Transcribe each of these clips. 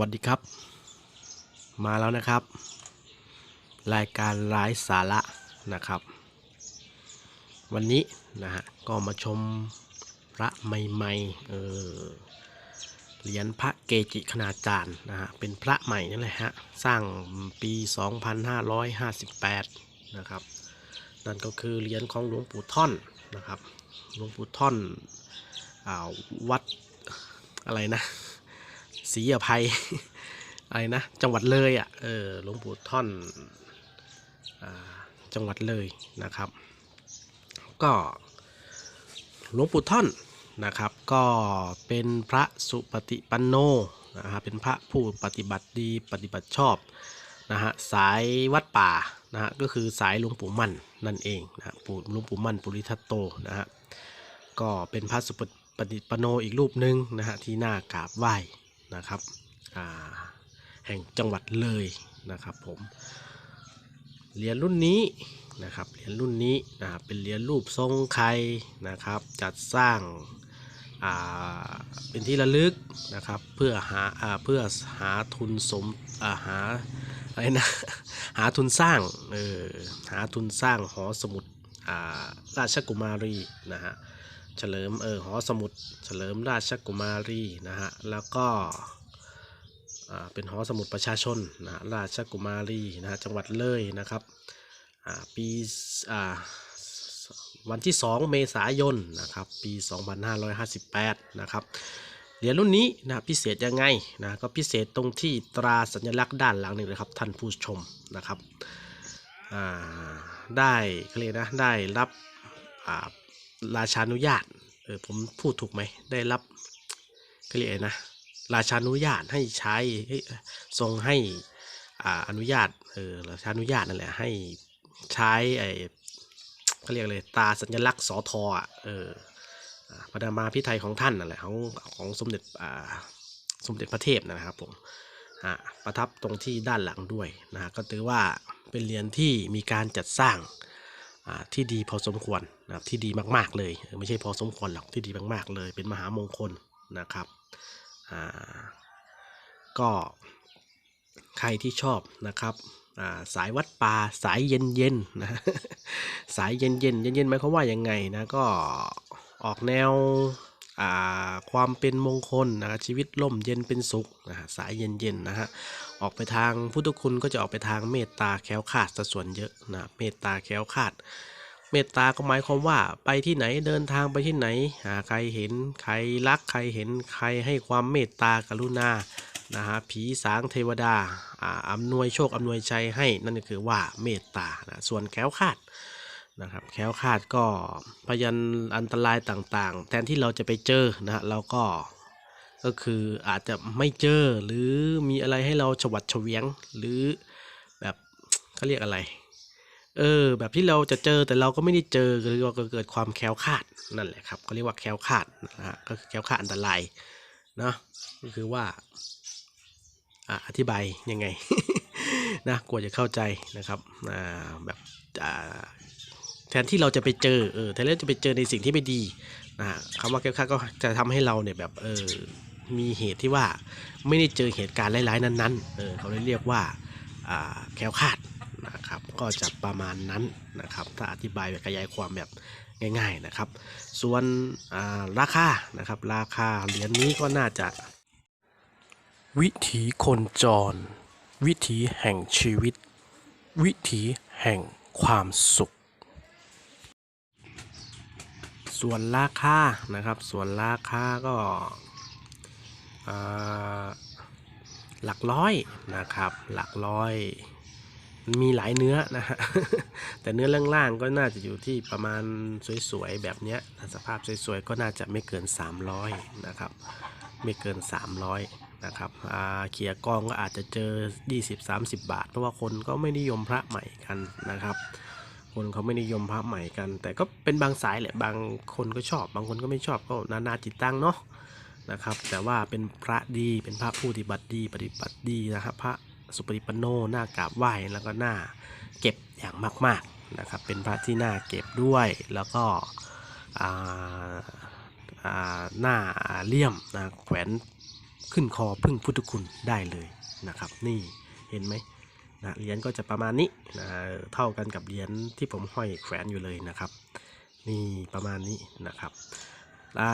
วัสดีครับ มาแล้วนะครับ รายการร้ายสาระนะครับ วันนี้นะฮะก็มาชมพระใหม่ๆเออเหรียญพระเกจิคณาจารย์นะฮะเป็นพระใหม่นั่นแหละฮะสร้างปี 2558 นะครับนั่นก็คือเหรียญของหลวงปู่ท่อนนะครับหลวงปู่ท่อนอาวัดอะไรนะ ศรีอภัยอะไรนะจังหวัดเลยอะเออหลวงปู่ท่อนอจังหวัดเลยนะครับ ก็หลวงปู่ท่อนนะครับ ก็เป็นพระสุปฏิปันโนนะฮะเป็นพระผู้ปฏิบัติดีปฏิบัติชอบนะฮะสายวัดป่านะฮะก็คือสายหลวงปู่มั่นนั่นเองนะฮะปู่หลวงปู่มั่นปุริทัตโตนะฮะก็เป็นพระสุปฏิปันโนอีกรูปหนึ่งนะฮะที่น่ากราบไหว้ นะครับแห่งจังหวัดเลยนะครับผมเหรียญรุ่นนี้นะครับเหรียญรุ่นนี้นะครับเป็นเหรียญรูปทรงไข่นะครับ จัดสร้างาเป็นที่ระลึกนะครับเพื่อหาอาเพื่อหาทุนสมาหาอะไรนะหาทุนสร้างเออหาทุนสร้างหอสมุดราชกุมารีนะฮะ เฉลิมเออหอสมุดเฉลิมราชกุมารีนะฮะแล้วก็อ่าเป็นหอสมุดประชาชนนะราชกุมารีนะฮะจังหวัดเลยนะครับอ่าปีอ่าวันที่ 2 เมษายนนะครับปี 2558 นะครับเหรียญรุ่นนี้นะพิเศษยังไงนะก็พิเศษตรงที่ตราสัญลักษณ์ด้านหลังนี่เลยครับท่านผู้ชมนะครับอ่าได้เขาเรียนะได้รับอ่า ราชานุญาตเออผมพูดถูกไหมได้รับเขาเรียกอะไรนะราชานุญาตให้ใช้ทรงให้อาอนุญาตเออราชานุญาตนั่นแหละให้ใช้ไอ้เขาเรียกเลยตาสัญลักษณ์สอทออะเออพระนามาพิไทยของท่านนั่นแหละของของสมเด็จอ่าสมเด็จพระเทพนะครับผมอ่าประทับตรงที่ด้านหลังด้วยนะก็ถือว่าเป็นเหรียญที่มีการจัดสร้าง ที่ดีพอสมควรนะครับที่ดีมากๆเลย ไม่ใช่พอสมควรหรอกที่ดีมากๆเลย เป็นมหามงคลนะครับก็ใครที่ชอบนะครับาสายวัดป่าสายเย็นเย็นนะสายเย็นเย็นเย็นเย็นหมายความว่ายังไงนะก็ออกแนว ความเป็นมงคลนะชีวิตร่มเย็นเป็นสุขนะฮะสายเย็นเย็นๆนะฮะออกไปทางพุทธคุณก็จะออกไปทางเมตตาแคล้วคลาดซะส่วนเยอะนะเมตตาแคล้วคลาด เมตตาก็หมายความว่าไปที่ไหนเดินทางไปที่ไหนหาใครเห็นใครรักใครเห็นใครให้ความเมตตากรุณานะฮะผีสางเทวดาอ่าอำนวยโชคอำนวยชัยให้นั่นก็คือว่าเมตตานะส่วนแคล้วคลาด นะครับแค้วคาดก็พยันอันตรายต่างๆ แทนที่เราจะไปเจอนะฮะเราก็ก็คืออาจจะไม่เจอหรือมีอะไรให้เราฉวัดเฉวียง หรือแบบเขาเรียกอะไร เออ แบบที่เราจะเจอแต่เราก็ไม่ได้เจอก็เรียกว่าเกิดความแค้วคาดนั่นแหละครับเขาเรียกว่าแค้วคาดนะฮะก็คือแค้วคาดอันตรายเนาะก็คือว่าอะอธิบายยังไงนะกลัวจะเข้าใจนะครับอ่าแบบอ่า แทนที่เราจะไปเจอเออแทนที่จะไปเจอในสิ่งที่ไม่ดีนะฮะคำว่าแคล้วคลาดก็จะทำให้เราเนี่ยแบบเออมีเหตุที่ว่าไม่ได้เจอเหตุการณ์ร้ายๆนั้นๆเออเขาเลยเรียกว่าอ่าแคล้วคาดนะครับก็จะประมาณนั้นนะครับถ้าอธิบายแบบขยายความแบบง่ายๆนะครับ ส่วนอ่าราคานะครับราคาเหรียญนี้ก็น่าจะ วิถีคนจร วิถีแห่งชีวิต วิถีแห่งความสุข ส่วนราคานะครับ ส่วนราคาก็หลักร้อยนะครับ หลักร้อย มีหลายเนื้อนะฮะ แต่เนื้อล่างๆก็น่าจะอยู่ที่ประมาณสวยๆแบบเนี้ยสภาพสวยๆก็น่าจะไม่เกิน 300 นะครับ ไม่เกิน 300 นะครับเขียกองก็อาจจะเจอ 20-30 บาท เพราะว่าคนก็ไม่นิยมพระใหม่กันนะครับ คนเขาไม่นิยมพระใหม่กัน แต่ก็เป็นบางสายแหละบางคนก็ชอบ บางคนก็ไม่ชอบก็นานาจิตตั้งเนาะนะครับ แต่ว่าเป็นพระดีเป็นพระผู้ปฏิบัติดีปฏิบัติดีนะครับ พระสุปฏิปันโนน่ากราบไหว้แล้วก็หน่าเก็บอย่างมากๆนะครับ เป็นพระที่หน่าเก็บด้วยแล้วก็หน้าเลี่ยมนะแขวนขึ้นคอพึ่งพุทธคุณได้เลยนะครับ นี่เห็นไหม นะเหรียญก็จะประมาณนี้นะเท่ากันกับเหรียญที่ผมห้อยแขวนอยู่เลยนะครับ นี่ประมาณนี้นะครับ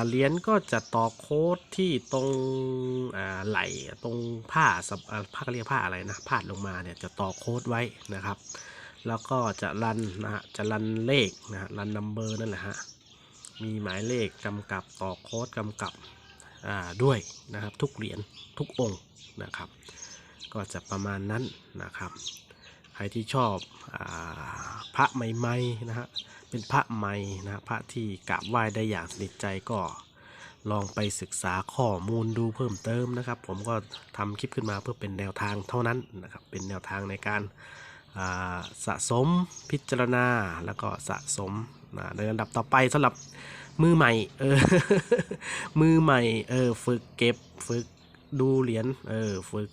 เหรียญก็จะต่อโค้ดที่ตรงไหลตรงผ้าสับผ้าเรียกผ้าอะไรนะพาดลงมาเนี่ยจะต่อโค้ดไว้นะครับ แล้วก็จะรันนะฮะจะรันเลขนะฮะรันนัมเบอร์นั่นแหละฮะมีหมายเลขกำกับต่อโค้ดกำกับด้วยนะครับ ทุกเหรียญทุกองค์นะครับ ก็จะประมาณนั้นนะครับ ใครที่ชอบอพระใหม่ๆนะฮะเป็นพระใหม่นะฮะพระที่กราบไหว้ได้อย่างสนิทใจก็ลองไปศึกษาข้อมูลดูเพิ่มเติมนะครับ ผมก็ทำคลิปขึ้นมาเพื่อเป็นแนวทางเท่านั้นนะครับ เป็นแนวทางในการาสะสมพิจารณาแล้วก็สะสมนะในลำดับต่อไปสำหรับมือใหม่เออมือใหม่เออฝึกเก็บฝึกดูเหรียญเออฝึก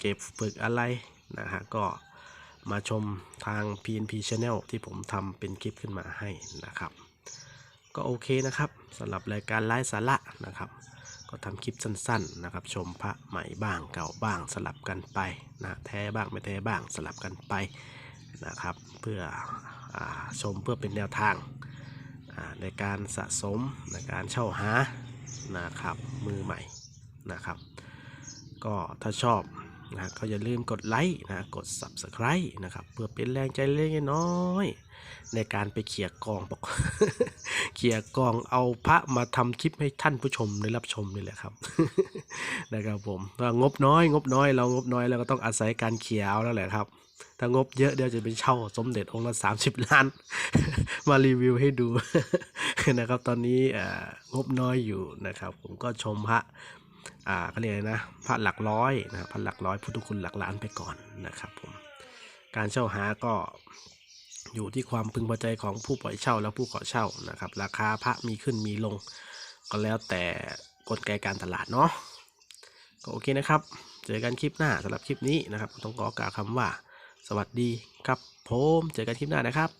เก็บฝึกอะไรนะฮะก็มาชมทาง PNP Channel ที่ผมทำเป็นคลิปขึ้นมาให้นะครับ ก็โอเคนะครับสำหรับรายการไลฟ์สาระนะครับ ก็ทำคลิปสั้นๆนะครับ ชมพระใหม่บ้างเก่าบ้างสลับกันไปนะแท้บ้างไม่แท้บ้างสลับกันไปนะครับ เพื่ออชมเพื่อเป็นแนวทางในการสะสมในการเช่าหานะครับมือใหม่นะครับ ก็ถ้าชอบ นะก็อย่าลืมกดไลค์นะกด Subscribe นะครับเพื่อเป็นแรงใจเล็กน้อยในการไปเขี่ยกองบอกเขี่ยกองเอาพระมาทำคลิปให้ท่านผู้ชมได้รับชมนี่แหละครับนะครับผมว่างบน้อย งบน้อยเรางบน้อยเราก็ต้องอาศัยการเขี่ยเอาแล้วแหละครับถ้างบเยอะเดี๋ยวจะไปเช่าสมเด็จองค์ละ 30 ล้าน มารีวิวให้ดูนะครับ ตอนนี้งบน้อยอยู่นะครับ ผมก็ชมพระ อ่าเขาเรียกนะพระหลักร้อยนะพันหลักร้อยพุทธคุณหลักล้านไปก่อนนะครับผมการเช่าหาก็อยู่ที่ความพึงพอใจของผู้ปล่อยเช่าและผู้ขอเช่านะครับ ราคาพระมีขึ้นมีลง ก็แล้วแต่กลไกการตลาดเนาะก็โอเคนะครับ เจอกันคลิปหน้าสำหรับคลิปนี้นะครับ ต้องขอกล่าวคำว่า สวัสดีครับผมเจอกันคลิปหน้านะครับ